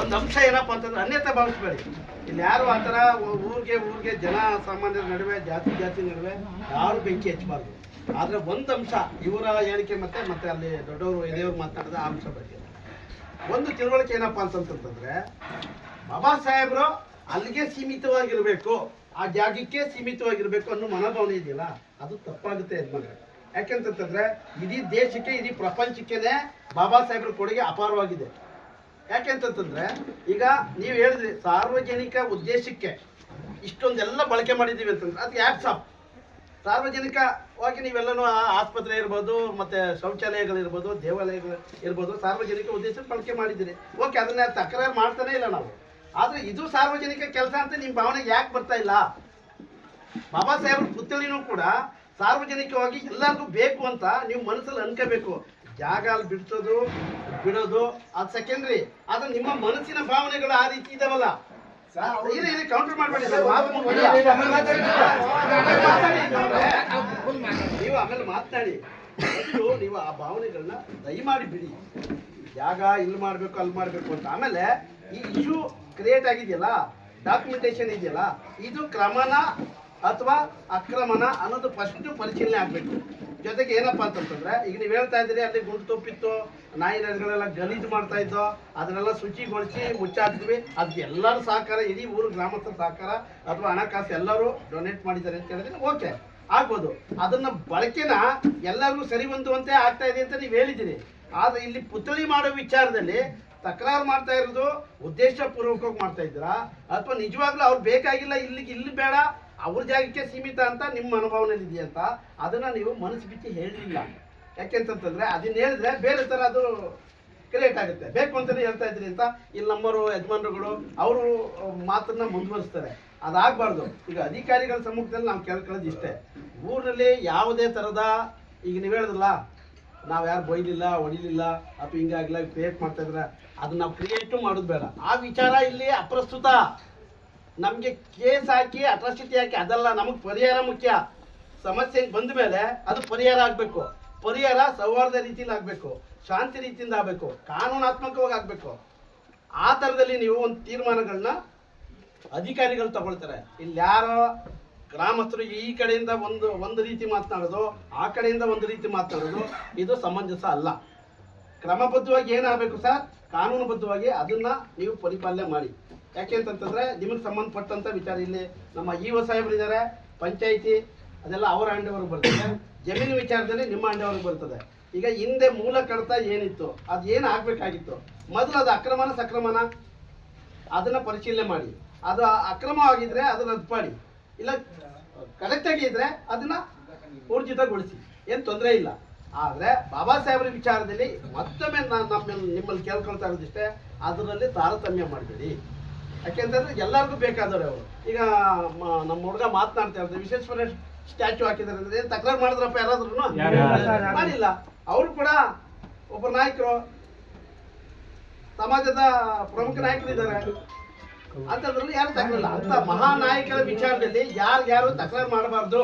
ಒಂದು ಅಂಶ ಏನಪ್ಪ ಅಂತಂದ್ರೆ ಅನ್ಯತೆ ಭಾವಿಸ್ಬೇಡಿ. ಇಲ್ಲಿ ಯಾರು ಆ ಥರ ಊರಿಗೆ ಊರಿಗೆ ಜನ ಸಾಮಾನ್ಯರ ನಡುವೆ, ಜಾತಿ ಜಾತಿ ನಡುವೆ ಯಾರು ಬೆಂಕಿ ಹಚ್ಚಬಾರ್ದು. ಆದರೆ ಒಂದು ಅಂಶ ಇವರ ಹೇಳಿಕೆ ಮತ್ತೆ ಮತ್ತೆ ಅಲ್ಲಿ ದೊಡ್ಡವರು, ಹಿರಿಯವರು ಮಾತನಾಡಿದ ಆ ಅಂಶ ಬಗ್ಗೆ. ಒಂದು ತಿಳುವಳಿಕೆ ಏನಪ್ಪ ಅಂತಂತಂದ್ರೆ, ಬಾಬಾ ಸಾಹೇಬ್ರು ಅಲ್ಲಿಗೆ ಸೀಮಿತವಾಗಿರಬೇಕು, ಆ ಜಾಗಕ್ಕೆ ಸೀಮಿತವಾಗಿರ್ಬೇಕು ಅನ್ನೋ ಮನೋಭಾವನೆ ಇದೆಯಲ್ಲ, ಅದು ತಪ್ಪಾಗುತ್ತೆ ಯಜಮಾನ್ರೆ. ಯಾಕೆಂತಂತಂದ್ರೆ, ಇಡೀ ದೇಶಕ್ಕೆ, ಇಡೀ ಪ್ರಪಂಚಕ್ಕೇನೆ ಬಾಬಾ ಸಾಹೇಬ್ರ ಕೊಡುಗೆ ಅಪಾರವಾಗಿದೆ. ಯಾಕೆಂತಂತಂದ್ರೆ ಈಗ ನೀವು ಹೇಳಿದ್ರಿ ಸಾರ್ವಜನಿಕ ಉದ್ದೇಶಕ್ಕೆ ಇಷ್ಟೊಂದೆಲ್ಲ ಬಳಕೆ ಮಾಡಿದ್ದೀವಿ ಅಂತಂದ್ರೆ ಅದು ಯಾಕೆ ಸಾಪ್ ಸಾರ್ವಜನಿಕವಾಗಿ ನೀವೆಲ್ಲನೂ ಆಸ್ಪತ್ರೆ ಇರ್ಬೋದು, ಮತ್ತೆ ಶೌಚಾಲಯಗಳಿರ್ಬೋದು, ದೇವಾಲಯಗಳು ಇರ್ಬೋದು, ಸಾರ್ವಜನಿಕ ಉದ್ದೇಶಕ್ಕೆ ಬಳಕೆ ಮಾಡಿದ್ದೀರಿ. ಓಕೆ, ಅದನ್ನ ತಕರಾರು ಮಾಡ್ತಾನೆ ಇಲ್ಲ ನಾವು. ಆದ್ರೆ ಇದು ಸಾರ್ವಜನಿಕ ಕೆಲಸ ಅಂತ ನಿಮ್ಮ ಭಾವನೆಗೆ ಯಾಕೆ ಬರ್ತಾ ಇಲ್ಲ? ಬಾಬಾ ಸಾಹೇಬ್ರ ಪುತ್ಥಳಿನೂ ಕೂಡ ಸಾರ್ವಜನಿಕವಾಗಿ ಎಲ್ಲರಿಗೂ ಬೇಕು ಅಂತ ನೀವು ಮನಸ್ಸಲ್ಲಿ ಅನ್ಕೋಬೇಕು. ಜಾಗ ಅಲ್ಲಿ ಬಿಡ್ಸೋದು ಬಿಡೋದು ಅದು ಸೆಕೆಂಡ್ರಿ. ಆದ್ರೆ ನಿಮ್ಮ ಮನಸ್ಸಿನ ಭಾವನೆಗಳು ಆ ರೀತಿ ಇದಾವಲ್ಲ. ಕೌಂಟರ್ ಮಾಡಬೇಡಿ ಸರ್ ನೀವು ಆಮೇಲೆ ಮಾತನಾಡಿ ನೀವು ಆ ಭಾವನೆಗಳನ್ನ ದಯಮಾಡಿ ಬಿಡಿ. ಜಾಗ ಇಲ್ಲಿ ಮಾಡಬೇಕು ಅಲ್ಲಿ ಮಾಡಬೇಕು ಅಂತ. ಆಮೇಲೆ ಈ ಇಶ್ಯೂ ಕ್ರಿಯೇಟ್ ಆಗಿದೆಯಲ್ಲ ಡಾಕ್ಯುಮೆಂಟೇಶನ್ ಇದೆಯಲ್ಲ ಇದು ಕ್ರಮನ ಅಥವಾ ಅಕ್ರಮನ ಅನ್ನೋದು ಫಸ್ಟ್ ಪರಿಶೀಲನೆ ಆಗಬೇಕು. ಜೊತೆಗೆ ಏನಪ್ಪ ಅಂತಂತಂದ್ರೆ, ಈಗ ನೀವು ಹೇಳ್ತಾ ಇದ್ದೀರಿ, ಅಲ್ಲಿ ಗುಂಡು ತುಪ್ಪಿತ್ತು, ನಾಯಿ ನದಿಗಳೆಲ್ಲ ಗಲೀಜು ಮಾಡ್ತಾ ಇದ್ದೋ, ಅದನ್ನೆಲ್ಲ ಶುಚಿಗೊಳಿಸಿ ಮುಚ್ಚಾಕ್ತೀವಿ. ಅದಕ್ಕೆ ಎಲ್ಲರೂ ಸಹಕಾರ, ಇಡೀ ಊರು ಗ್ರಾಮಸ್ಥರ ಸಹಕಾರ, ಅಥವಾ ಹಣಕಾಸು ಎಲ್ಲರೂ ಡೊನೇಟ್ ಮಾಡಿದ್ದಾರೆ ಅಂತ ಹೇಳಿದ್ರೆ ಓಕೆ ಆಗ್ಬೋದು. ಅದನ್ನ ಬಳಕೆನ ಎಲ್ಲರಿಗೂ ಸರಿ ಹೊಂದುವಂತೆ ಆಗ್ತಾ ಇದೆ ಅಂತ ನೀವು ಹೇಳಿದ್ದೀರಿ. ಆದ್ರೆ ಇಲ್ಲಿ ಪುತ್ಥಳಿ ಮಾಡೋ ವಿಚಾರದಲ್ಲಿ ತಕರಾರು ಮಾಡ್ತಾ ಇರೋದು ಉದ್ದೇಶಪೂರ್ವಕವಾಗಿ ಮಾಡ್ತಾ ಇದ್ದೀರಾ? ಅಥವಾ ನಿಜವಾಗ್ಲೂ ಅವ್ರು ಬೇಕಾಗಿಲ್ಲ ಇಲ್ಲಿಗೆ, ಇಲ್ಲಿ ಬೇಡ? ಅವ್ರ ಜಾಗಕ್ಕೆ ಸೀಮಿತ ಅಂತ ನಿಮ್ಮ ಅನುಭವನಲ್ಲಿ ಇದೆಯಂತ ಅದನ್ನ ನೀವು ಮನಸ್ಸು ಬಿಚ್ಚಿ ಹೇಳಲಿಲ್ಲ ಯಾಕೆಂತಂತಂದ್ರೆ ಅದನ್ನ ಹೇಳಿದ್ರೆ ಬೇರೆ ತರ ಅದು ಕ್ರಿಯೇಟ್ ಆಗುತ್ತೆ. ಬೇಕು ಅಂತಲೇ ಹೇಳ್ತಾ ಇದ್ರಿ ಅಂತ ಇಲ್ಲಿ ನಮ್ಮವರು ಯಜಮಾನರುಗಳು ಅವರು ಮಾತನ್ನ ಮುಂದುವರಿಸ್ತಾರೆ. ಅದಾಗಬಾರ್ದು. ಈಗ ಅಧಿಕಾರಿಗಳ ಸಮ್ಮುಖದಲ್ಲಿ ನಾವು ಕೇಳ್ಕೊಳ್ಳೋದು ಇಷ್ಟೇ. ಊರಿನಲ್ಲಿ ಯಾವುದೇ ಥರದ, ಈಗ ನೀವು ಹೇಳಿದ್ರಲ್ಲ ನಾವು ಯಾರು ಬೈಲಿಲ್ಲ, ಹೊಡಿಲಿಲ್ಲ, ಅಥವಾ ಹಿಂಗಾಗಿಲ್ಲ ಕ್ರಿಯೇಟ್ ಮಾಡ್ತಾ ಇದ್ರೆ, ಅದನ್ನ ನಾವು ಕ್ರಿಯೇಟು ಮಾಡೋದು ಬೇಡ. ಆ ವಿಚಾರ ಇಲ್ಲಿ ಅಪ್ರಸ್ತುತ. ನಮಗೆ ಕೇಸ್ ಹಾಕಿ ಅಟ್ರಾಸಿಟಿ ಹಾಕಿ, ಅದಲ್ಲ ನಮಗೆ ಪರಿಹಾರ ಮುಖ್ಯ. ಸಮಸ್ಯೆ ಬಂದ ಮೇಲೆ ಅದು ಪರಿಹಾರ ಆಗಬೇಕು. ಪರಿಹಾರ ಸೌಹಾರ್ದ ರೀತಿಯಲ್ಲಿ ಆಗಬೇಕು. ಶಾಂತಿ ರೀತಿಯಿಂದ ಆಗಬೇಕು. ಕಾನೂನಾತ್ಮಕವಾಗಿ ಆಗಬೇಕು. ಆ ಥರದಲ್ಲಿ ನೀವು ಒಂದು ತೀರ್ಮಾನಗಳನ್ನ ಅಧಿಕಾರಿಗಳು ತಗೊಳ್ತಾರೆ. ಇಲ್ಲಿ ಯಾರೋ ಗ್ರಾಮಸ್ಥರು ಈ ಕಡೆಯಿಂದ ಒಂದು ಒಂದು ರೀತಿ ಮಾತನಾಡೋದು, ಆ ಕಡೆಯಿಂದ ಒಂದು ರೀತಿ ಮಾತನಾಡೋದು, ಇದು ಸಮಂಜಸ ಅಲ್ಲ. ಕ್ರಮಬದ್ಧವಾಗಿ ಏನಾಗಬೇಕು ಸರ್? ಕಾನೂನುಬದ್ಧವಾಗಿ ಅದನ್ನು ನೀವು ಪರಿಪಾಲನೆ ಮಾಡಿ. ಯಾಕೆ ಅಂತಂತಂದ್ರೆ ನಿಮಗೆ ಸಂಬಂಧಪಟ್ಟಂತ ವಿಚಾರ. ಇಲ್ಲಿ ನಮ್ಮ ಇ ಒ ಸಾಹೇಬರಿದ್ದಾರೆ ಪಂಚಾಯಿತಿ, ಅದೆಲ್ಲ ಅವರ ಅಂಡವ್ರಿಗೆ ಬರ್ತದೆ. ಜಮೀನು ವಿಚಾರದಲ್ಲಿ ನಿಮ್ಮ ಅಂಡವ್ರಿಗೆ ಬರ್ತದೆ. ಈಗ ಹಿಂದೆ ಮೂಲ ಕಡತ ಏನಿತ್ತು, ಅದು ಏನು ಆಗ್ಬೇಕಾಗಿತ್ತು? ಮೊದಲು ಅದು ಅಕ್ರಮನ ಸಕ್ರಮನ? ಅದನ್ನ ಪರಿಶೀಲನೆ ಮಾಡಿ. ಅದು ಅಕ್ರಮವಾಗಿದ್ರೆ ಅದನ್ನ ರದ್ದು ಮಾಡಿ. ಇಲ್ಲ ಕರೆಕ್ಟ್ ಆಗಿದ್ರೆ ಅದನ್ನ ಊರ್ಜಿತಗೊಳಿಸಿ. ಏನು ತೊಂದರೆ ಇಲ್ಲ. ಆದರೆ ಬಾಬಾ ಸಾಹೇಬ್ರ ವಿಚಾರದಲ್ಲಿ ಮತ್ತೊಮ್ಮೆ ನಾನು ನಮ್ಮ ನಿಮ್ಮಲ್ಲಿ ಕೇಳ್ಕೊಳ್ತಾ ಇರೋದಿಷ್ಟೇ, ಅದರಲ್ಲಿ ತಾರತಮ್ಯ ಮಾಡಬೇಡಿ. ಯಾಕೆಂತಂದ್ರೆ ಎಲ್ಲರಿಗೂ ಬೇಕಾದವ್ರೆ ಅವರು. ಈಗ ನಮ್ಮ ಹುಡುಗ ಮಾತನಾಡ್ತಾ ಇರ್ತಾರೆ ವಿಶ್ವೇಶ್ವರ ಸ್ಟ್ಯಾಚು ಹಾಕಿದ್ದಾರೆ ಅಂದ್ರೆ ಏನ್ ತಕರಾರು ಮಾಡಿದ್ರಪ್ಪ ಯಾರಾದ್ರೂ ಮಾಡಿಲ್ಲ. ಅವರು ಕೂಡ ಒಬ್ಬ ನಾಯಕರು ಸಮಾಜದ ಪ್ರಮುಖ ನಾಯಕರು ಇದ್ದಾರೆ ಅಂತದ್ರಲ್ಲಿ ಯಾರು ತಕರಿಲ್ಲ ಅಂತ ಮಹಾನಾಯಕರ ವಿಚಾರದಲ್ಲಿ ಯಾರ್ಯಾರು ಯಾರು ತಕರಾರು ಮಾಡಬಾರ್ದು?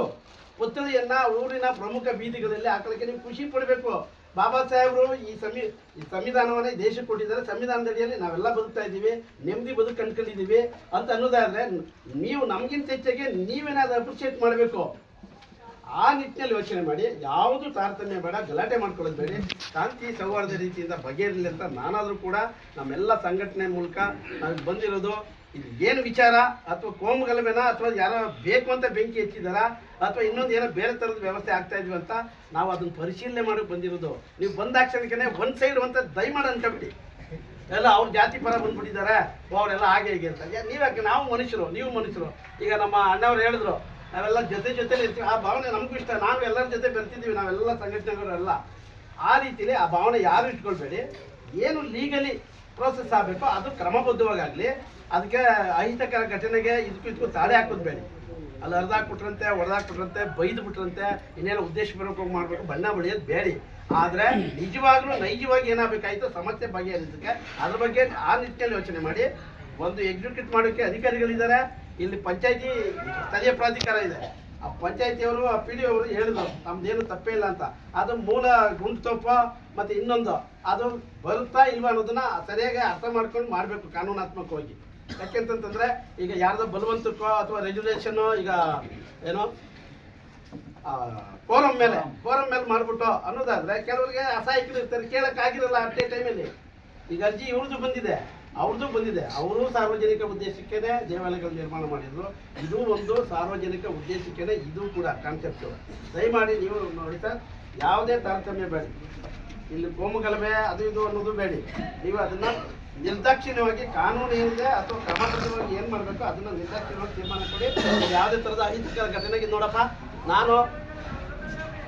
ಪುತ್ರಿಯನ್ನ ಊರಿನ ಪ್ರಮುಖ ಬೀದಿಗಳಲ್ಲಿ ಹಾಕಲಿಕ್ಕೆ ನೀವು ಖುಷಿ ಪಡಬೇಕು. ಬಾಬಾ ಸಾಹೇಬರು ಈ ಸಂವಿ ಈ ಸಂವಿಧಾನವನ್ನ ದೇಶಕ್ಕೆ ಕೊಟ್ಟಿದ್ದಾರೆ. ಸಂವಿಧಾನದಡಿಯಲ್ಲಿ ನಾವೆಲ್ಲ ಬದುಕ್ತಾ ಇದ್ದೀವಿ. ನೆಮ್ಮದಿ ಬದುಕು ಕಂಡ್ಕೊಂಡಿದ್ದೀವಿ ಅಂತ ಅನ್ನೋದಾದರೆ ನೀವು ನಮಗಿಂತ ಹೆಚ್ಚಾಗಿ ನೀವೇನಾದ್ರೂ ಅಪ್ರಿಷಿಯೇಟ್ ಮಾಡಬೇಕು. ಆ ನಿಟ್ಟಿನಲ್ಲಿ ಯೋಚನೆ ಮಾಡಿ. ಯಾವುದು ತಾರತಮ್ಯ ಬೇಡ, ಗಲಾಟೆ ಮಾಡ್ಕೊಳ್ಳೋದು ಬೇಡಿ. ಶಾಂತಿ ಸೌಹಾರ್ದ ರೀತಿಯಿಂದ ಬಗೆಹರಿಲಿ ಅಂತ ನಾನಾದರೂ ಕೂಡ ನಮ್ಮೆಲ್ಲ ಸಂಘಟನೆ ಮೂಲಕ ನಾವು ಬಂದಿರೋದು. ಇದು ಏನು ವಿಚಾರ ಅಥವಾ ಕೋಮು ಗಲಭೆನ ಅಥವಾ ಯಾರೋ ಬೇಕು ಅಂತ ಬೆಂಕಿ ಹೆಚ್ಚಿದಾರ ಅಥವಾ ಇನ್ನೊಂದು ಏನೋ ಬೇರೆ ಥರದ ವ್ಯವಸ್ಥೆ ಆಗ್ತಾ ಇದ್ವಿ ಅಂತ ನಾವು ಅದನ್ನ ಪರಿಶೀಲನೆ ಮಾಡೋಕೆ ಬಂದಿರೋದು. ನೀವು ಬಂದಾಕ್ಷಣಕ್ಕೆ ಒನ್ ಸೈಡ್ ಅಂತ ದಯಮಾಡಿ ಅನ್ಕೊಬಿಡಿ ಎಲ್ಲ ಅವ್ರ ಜಾತಿ ಪರ ಬಂದ್ಬಿಟ್ಟಿದ್ದಾರೆ. ಅವರೆಲ್ಲ ಹಾಗೆ ಹೀಗೆ ಅಂತ. ನೀವ್ಯಾಕೆ ನಾವು ಮನುಷ್ಯರು, ನೀವು ಮನುಷ್ಯರು. ಈಗ ನಮ್ಮ ಅಣ್ಣವ್ರು ಹೇಳಿದ್ರು, ನಾವೆಲ್ಲ ಜೊತೆ ಜೊತೆಲಿ ಇರ್ತೀವಿ. ಆ ಭಾವನೆ ನಮಗೂ ಇಷ್ಟ. ನಾವು ಎಲ್ಲರ ಜೊತೆ ಬೆರ್ತಿದ್ದೀವಿ, ನಾವೆಲ್ಲ ಸಂಘಟನೆಗಳೆಲ್ಲ ಆ ರೀತಿಲಿ ಆ ಭಾವನೆ ಯಾರು ಇಟ್ಕೊಳ್ಬೇಡಿ. ಏನು ಲೀಗಲಿ ಪ್ರೋಸೆಸ್ ಆಗಬೇಕು ಅದು ಕ್ರಮಬದ್ಧವಾಗಲಿ, ಅದಕ್ಕೆ ಅಹಿತಕರ ಘಟನೆಗೆ ಇದಕ್ಕೂ ಇದಕ್ಕೂ ತಾಳೆ ಹಾಕೋದು ಬೇಡಿ. ಅಲ್ಲಿ ಹರಿದಾಕ್ಬಿಟ್ರಂತೆ ಹೊಡೆದಾಕ್ಬಿಟ್ರಂತೆ ಬೈದು ಬಿಟ್ರಂತೆ ಇನ್ನೇನೋ ಉದ್ದೇಶಪೂರ್ವಕವಾಗಿ ಮಾಡಬೇಕು, ಬಣ್ಣ ಬಳಿಯೋದು ಬೇಡಿ. ಆದರೆ ನಿಜವಾಗ್ಲೂ ನೈಜವಾಗಿ ಏನಾಗಬೇಕಾಯ್ತು ಸಮಸ್ಯೆ ಬಗೆಹರಿಸೋದಕ್ಕೆ ಅದ್ರ ಬಗ್ಗೆ ಆ ನಿಟ್ಟಿನಲ್ಲಿ ಯೋಚನೆ ಮಾಡಿ. ಒಂದು ಎಕ್ಸಿಕ್ಯೂಟ್ ಮಾಡೋಕ್ಕೆ ಅಧಿಕಾರಿಗಳಿದ್ದಾರೆ, ಇಲ್ಲಿ ಪಂಚಾಯತಿ ಸ್ಥಳೀಯ ಪ್ರಾಧಿಕಾರ ಇದೆ. ಆ ಪಂಚಾಯತಿಯವರು, ಆ ಪಿ ಡಿ ಅವರು ಹೇಳಿದ್ರು, ನಮ್ದೇನು ತಪ್ಪೇ ಇಲ್ಲ ಅಂತ. ಅದು ಮೂಲ ಗುಂಡ್ತೊಪ್ಪ ಮತ್ತೆ ಇನ್ನೊಂದು. ಅದು ಬರುತ್ತಾ ಇಲ್ವಾ ಅನ್ನೋದನ್ನ ಸರಿಯಾಗಿ ಅರ್ಥ ಮಾಡ್ಕೊಂಡು ಮಾಡಬೇಕು ಕಾನೂನಾತ್ಮಕವಾಗಿ. ಯಾಕೆಂತಂತಂದ್ರೆ, ಈಗ ಯಾರ್ದೋ ಬಲವಂತಕ್ಕೋ ಅಥವಾ ರೆಜುಲೇಷನ್ ಈಗ ಏನು ಕೋರಮ್ ಮೇಲೆ ಕೋರಮ್ ಮೇಲೆ ಮಾಡ್ಬಿಟ್ಟು ಅನ್ನೋದಾದ್ರೆ, ಕೆಲವರಿಗೆ ಅಸಹಾಯಕರು ಇರ್ತಾರೆ. ಕೇಳಕ್ ಆಗಿರಲ್ಲ ಟೈಮ್ ಟೈಮಲ್ಲಿ ಈಗ ಅರ್ಜಿ ಇವ್ರದ್ದು ಬಂದಿದೆ. ಅವ್ರದ್ದು ಬಂದಿದೆ. ಅವರು ಸಾರ್ವಜನಿಕ ಉದ್ದೇಶಕ್ಕೇನೆ ದೇವಾಲಯಗಳು ನಿರ್ಮಾಣ ಮಾಡಿದ್ರು. ಇದು ಒಂದು ಸಾರ್ವಜನಿಕ ಉದ್ದೇಶಕ್ಕೇನೆ ಇದು ಕೂಡ ಕಾನ್ಸೆಪ್ಟ್ ದಯಮಾಡಿ ನೀವು ನೋಡಿ ಯಾವುದೇ ತಾರತಮ್ಯ ಬೇಡ. ಇಲ್ಲಿ ಕೋಮುಗಲಭೆ, ಅದು ಇದು ಅನ್ನೋದು ಬೇಡಿ. ನೀವು ಅದನ್ನ ನಿರ್ದಾಕ್ಷಿಣ್ಯವಾಗಿ ಕಾನೂನು ಏನಿದೆ ಅಥವಾ ಕ್ರಮಬದ್ಧವಾಗಿ ಏನು ಮಾಡಬೇಕು ಅದನ್ನ ನಿರ್ದಾಕ್ಷಿಣ್ಯವಾಗಿ ತೀರ್ಮಾನ ಕೊಡಿ. ಯಾವುದೇ ಥರದ ಅಹಿತಕರ ಘಟನೆಗೆ ನೋಡಪ್ಪ. ನಾನು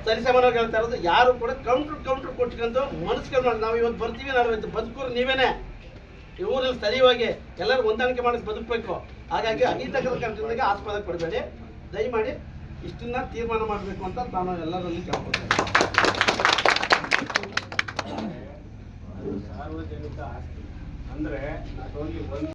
ಸರಿಸಮಾನವಾಗಿ ಹೇಳ್ತಾ ಇರೋದು, ಯಾರು ಕೂಡ ಕೌಂಟ್ರ್ ಕೌಂಟ್ರ್ ಕೊಟ್ಕೊಂಡು ಮನಸ್ಕೊಂಡು ಮಾಡಿ ನಾವು ಇವತ್ತು ಬರ್ತೀವಿ ನಾವು ಇವತ್ತು ಬದುಕೋರು ನೀವೇನೆ. ಊರಲ್ಲಿ ಸ್ಥಳೀಯವಾಗಿ ಎಲ್ಲರೂ ಹೊಂದಾಣಿಕೆ ಮಾಡಿ ಬದುಕಬೇಕು. ಹಾಗಾಗಿ ಅಹಿತಕರ ಘಟನೆಗೆ ಆಸ್ಪದ ಕೊಡಬೇಡಿ. ದಯಮಾಡಿ ಇಷ್ಟನ್ನ ತೀರ್ಮಾನ ಮಾಡಬೇಕು ಅಂತ ನಾನು ಎಲ್ಲರಲ್ಲಿ ಕೇಳ್ಕೊಳ್ತೇನೆ. ಸಾರ್ವಜನಿಕ ಆಸ್ತಿ. ಅಂದ್ರೆ